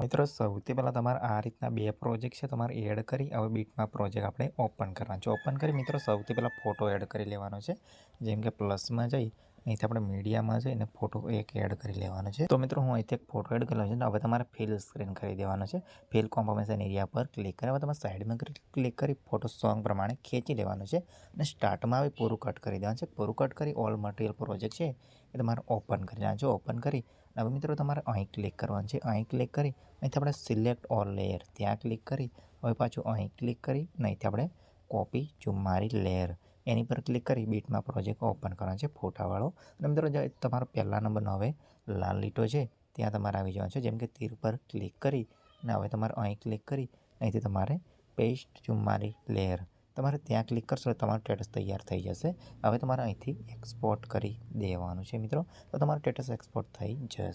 મિત્રો, સૌથી પહેલાં તમારે આ રીતના બે પ્રોજેક્ટ છે તમારે એડ કરી, હવે બીટમાં પ્રોજેક્ટ આપણે ઓપન કરવાનો છે. ઓપન કરી, મિત્રો, સૌથી પહેલાં ફોટો એડ કરી લેવાનો છે. જેમ કે પ્લસમાં જઈ અહીંથી આપણે મીડિયામાં જઈને ફોટો એક એડ કરી લેવાનો છે. તો મિત્રો, હું અહીંથી એક ફોટો એડ કરી છે. હવે તમારે ફિલ સ્ક્રીન કરી દેવાનો છે. ફિલ કોમ્પોમેશન એરિયા પર ક્લિક કરી. હવે તમારે સાઈડમાં ક્લિક કરી ફોટો સોંગ પ્રમાણે ખેંચી લેવાનો છે. અને સ્ટાર્ટમાં આવી પૂરું કટ કરી દેવાનું છે. પૂરું કટ કરી ઓલ મટીરિયલ પ્રોજેક્ટ છે એ તમારે ઓપન કરી લેવાનું છે. ઓપન કરી હવે મિત્રો, તમારે અહીં ક્લિક કરવાનું છે. અહીં ક્લિક કરી અહીંથી આપણે સિલેક્ટ ઓલ લેયર ત્યાં ક્લિક કરી. હવે પાછું અહીં ક્લિક કરી નહીંથી આપણે કોપી ચુમ્મારી લેયર એની પર ક્લિક કરી બીટમાં પ્રોજેક્ટ ઓપન કરવાનો છે, ફોટાવાળો. અને મિત્રો તમારો પહેલા નંબરનો હવે લાલ લીટો છે, ત્યાં તમારે આવી જવાનું છે. જેમ કે તીર પર ક્લિક કરી અને હવે તમારે અહીં ક્લિક કરી, અહીંથી તમારે પેસ્ટ ચુમ્મારી લેયર તમારે ત્યાં ક્લિક કરશો તો તમારું સ્ટેટસ તૈયાર થઈ જશે. હવે તમારે અહીંથી એક્સપોર્ટ કરી દેવાનું છે, મિત્રો. તો તમારું સ્ટેટસ એક્સપોર્ટ થઈ જશે.